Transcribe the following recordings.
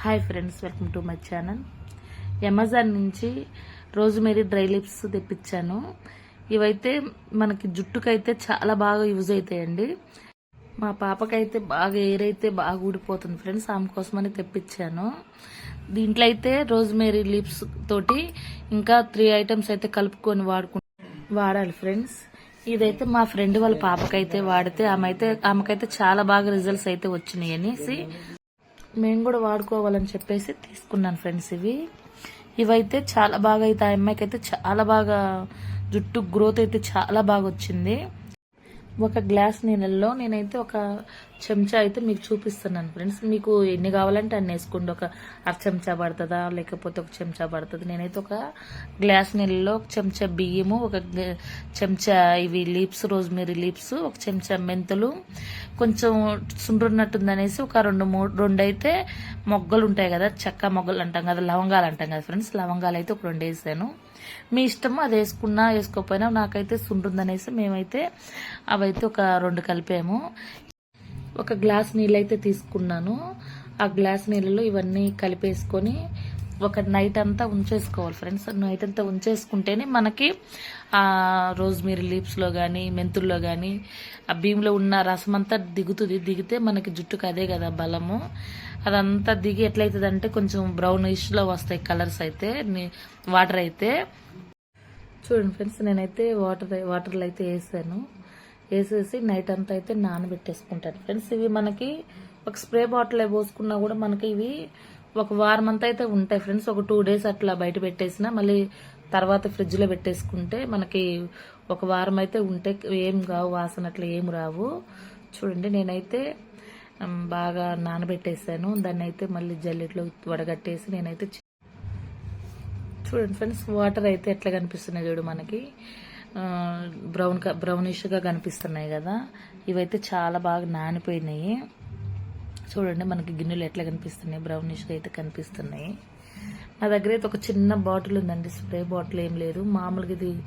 Hi friends welcome to my channel Amazon నుంచి rosemary dry lips తెప్పించాను. ఇవైతే మనకి జుట్టుకైతే చాలా బాగా యూజ్ అవుతాయండి మా పాపకైతే బాగా ఎయిర్ అయితే బాగా ఊడిపోతుంది ఫ్రెండ్స్ ఆమె కోసమని తెప్పించాను. దీంట్లో అయితే రోజ్మేరీ లిప్స్ తోటి ఇంకా త్రీ ఐటమ్స్ అయితే కలుపుకొని వాడుకు వాడాలి ఫ్రెండ్స్ ఇదైతే మా ఫ్రెండ్ వాళ్ళ పాపకైతే వాడితే ఆమె అయితే ఆమెకైతే చాలా బాగా రిజల్ట్స్ అయితే వచ్చినాయి అనేసి మేము కూడా వాడుకోవాలని చెప్పేసి తీసుకున్నాను ఫ్రెండ్స్ ఇవి. ఇవైతే చాలా బాగా అయితే ఆ అమ్మాయికి అయితే చాలా బాగా జుట్టు గ్రోత్ అయితే చాలా బాగా వచ్చింది. ఒక గ్లాస్ నీళ్ళల్లో నేనైతే ఒక చెంచా అయితే మీకు చూపిస్తున్నాను ఫ్రెండ్స్. మీకు ఎన్ని కావాలంటే అన్ని వేసుకోండి. ఒక అర చెంచా పడుతుందా? లేకపోతే ఒక చెంచా పడుతుంది? నేనైతే ఒక గ్లాస్ నీళ్ళలో ఒక చెంచా బియ్యము ఒక చెంచా ఇవి లీప్స్ రోజ్మెరీ లీప్స్ ఒక చెంచా మెంతులు కొంచెం సుండ్రున్నట్టుంది అనేసి ఒక రెండు మూడు రెండు అయితే మొగ్గలు ఉంటాయి కదా చెక్క మొగ్గలు అంటాం కదా లవంగాలు అంటాం కదా ఫ్రెండ్స్. లవంగాలు అయితే ఒక రెండు వేసాను. మీ ఇష్టం అది వేసుకున్నా వేసుకోకపోయినా నాకైతే సుంటుందనేసి మేమైతే అవైతే ఒక రెండు కలిపాము. ఒక గ్లాస్ నీళ్ళు అయితే తీసుకున్నాను. ఆ గ్లాస్ నీళ్ళలో ఇవన్నీ కలిపేసుకొని ఒక నైట్ అంతా ఉంచేసుకోవాలి ఫ్రెండ్స్. నైట్ అంతా ఉంచేసుకుంటేనే మనకి ఆ రోజ్మేరీ లీవ్స్లో కానీ మెంతుల్లో కానీ ఆ భీమ్లో ఉన్న రసం అంతా దిగుతుంది. దిగితే మనకి జుట్టుకు అదే కదా బలము. అదంతా దిగి ఎట్లయితుందంటే కొంచెం బ్రౌనిష్లో వస్తాయి కలర్స్ అయితే వాటర్ అయితే. చూడండి ఫ్రెండ్స్ నేనైతే వాటర్ వాటర్లో అయితే వేసాను. వేసేసి నైట్ అంతా అయితే నానబెట్టేసుకుంటాను. ఫ్రెండ్స్ ఇవి మనకి ఒక స్ప్రే బాటిల్ పోసుకున్నా కూడా మనకి ఇవి ఒక వారం అంతా అయితే ఉంటాయి ఫ్రెండ్స్. ఒక టూ డేస్ అట్లా బయట పెట్టేసిన మళ్ళీ తర్వాత ఫ్రిడ్జ్లో పెట్టేసుకుంటే మనకి ఒక వారం అయితే ఉంటే ఏం కావు వాసన అట్లా ఏం రావు. చూడండి నేనైతే బాగా నానబెట్టేసాను. దాన్ని అయితే మళ్ళీ జల్లెట్లో వడగట్టేసి నేనైతే చూడండి ఫ్రెండ్స్ వాటర్ అయితే ఎట్లా కనిపిస్తున్నాయి చూడు మనకి. బ్రౌన్ క- బ్రౌనిష్గా కనిపిస్తున్నాయి కదా. ఇవైతే చాలా బాగా నానిపోయినాయి. చూడండి మనకి గిన్నెలు ఎట్లా కనిపిస్తున్నాయి. బ్రౌనిష్గా అయితే కనిపిస్తున్నాయి. నా దగ్గర అయితే ఒక చిన్న బాటిల్ ఉందండి. స్ప్రే బాటిల్ ఏం లేదు. మామూలుగా ఇది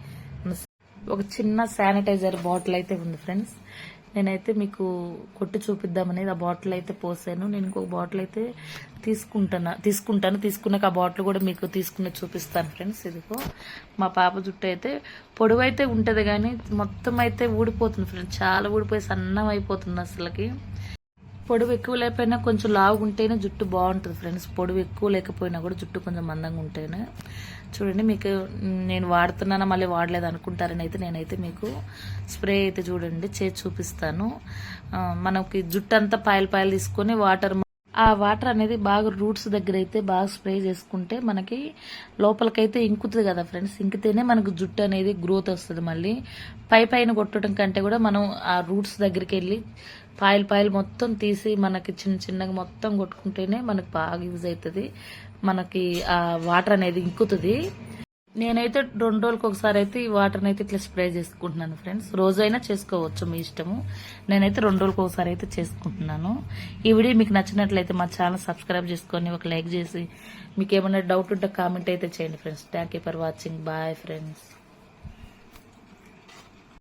ఒక చిన్న శానిటైజర్ బాటిల్ అయితే ఉంది ఫ్రెండ్స్. నేనైతే మీకు కొట్టి చూపిద్దామనేది ఆ బాటిల్ అయితే పోసాను. నేను ఇంకొక బాటిల్ అయితే తీసుకుంటాను. తీసుకుంటాను. తీసుకున్నాక ఆ బాటిల్ కూడా మీకు తీసుకుని చూపిస్తాను ఫ్రెండ్స్. ఇదిగో మా పాప జుట్టు అయితే పొడవైతే ఉంటుంది కానీ మొత్తం అయితే ఊడిపోతుంది ఫ్రెండ్స్. చాలా ఊడిపోయి సన్నం అయిపోతుంది అసలుకి. పొడవు ఎక్కువ లేకపోయినా కొంచెం లావుగా ఉంటేనే జుట్టు బాగుంటుంది ఫ్రెండ్స్ పొడవు ఎక్కువ లేకపోయినా కూడా జుట్టు కొంచెం మందంగా ఉంటేనే. చూడండి మీకు నేను వాడుతున్నానా మళ్ళీ వాడలేదు అనుకుంటారని అయితే నేనైతే మీకు స్ప్రే అయితే చూడండి చేసి చూపిస్తాను. మనకి జుట్టు అంతా పాయలు పాయలు తీసుకొని వాటర్ ఆ వాటర్ అనేది బాగా రూట్స్ దగ్గర అయితే బాగా స్ప్రే చేసుకుంటే మనకి లోపలికైతే ఇంకుతుంది కదా ఫ్రెండ్స్. ఇంకితేనే మనకు జుట్టు అనేది గ్రోత్ వస్తుంది మళ్ళీ. పై పైన కొట్టడం కంటే కూడా మనం ఆ రూట్స్ దగ్గరికి వెళ్ళి పాయలు పాయలు మొత్తం తీసి మనకి చిన్న చిన్నగా మొత్తం కొట్టుకుంటేనే మనకు బాగా యూజ్ అవుతుంది మనకి ఆ వాటర్ అనేది ఇంకుతుంది. నేనైతే రెండు రోజులకు ఒకసారి అయితే ఈ వాటర్ని అయితే ఇట్లా స్ప్రే చేసుకుంటున్నాను ఫ్రెండ్స్ రోజైనా చేసుకోవచ్చు మీ ఇష్టము. నేనైతే రెండు రోజులకు ఒకసారి అయితే చేసుకుంటున్నాను. ఈ వీడియో మీకు నచ్చినట్లయితే మా ఛానల్ సబ్స్క్రైబ్ చేసుకొని ఒక లైక్ చేసి మీకు ఏమైనా డౌట్ ఉంటే కామెంట్ అయితే చేయండి friends thank you for watching bye friends